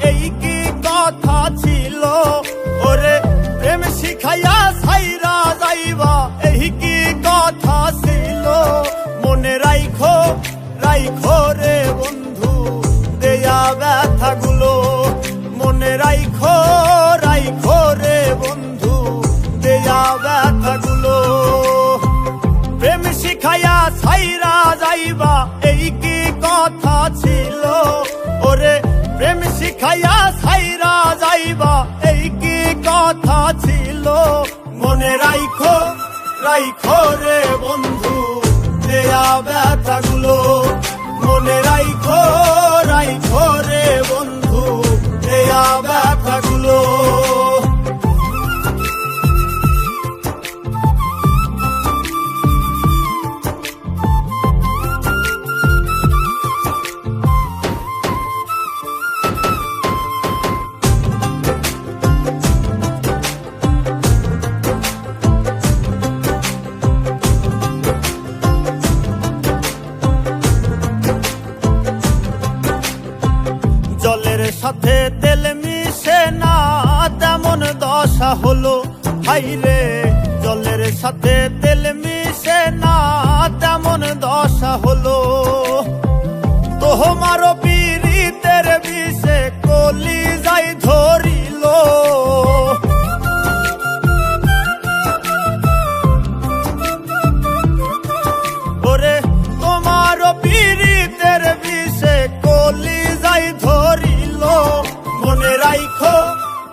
Ey, que... প্রেম সাইরা যাইবা, এই কি কথা ছিল? মনে রাইখো রাইখো রে বন্ধু, দেয়া ব্যথাগুলো। মনে রাইখো রাইখো রে বন্ধু, দেয়া ব্যথাগুলো সাথে তেল মিশে না তেমন দশা হলো। হাইরে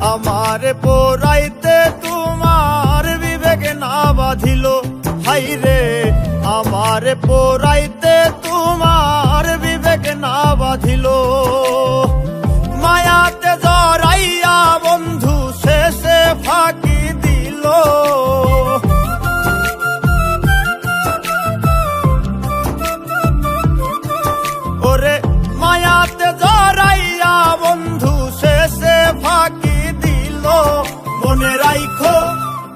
আমার পোরাইতে তোমার বিবেক না বাঁধিল। হাইরে আমার পোরাইতে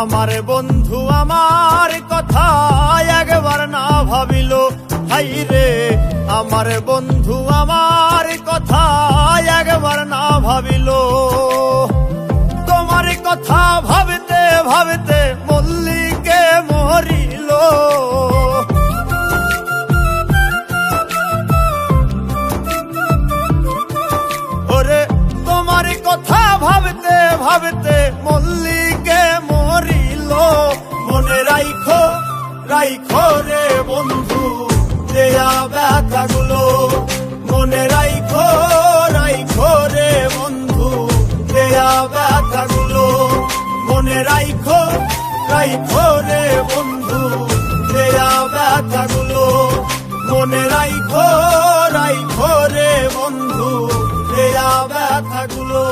আমার বন্ধু আমার কথা একবার না ভাবিল। হাই রে, আমার বন্ধু আমার কথা একবার না ভাবিল। তোমার কথা ভাবতে ভাবতে মল্লিকে মরিল। ওরে, তোমার কথা ভাবতে ভাবতে রাই খরে বন্ধু, দেয়া ব্যথাগুলো মনে রাই খরাই খরে বন্ধু, দেয়া ব্যথাগুলো মনে রাই খরাই খরে বন্ধু, দেয়া ব্যথাগুলো মনে রাই খরাই খরে বন্ধু, দেয়া ব্যথাগুলো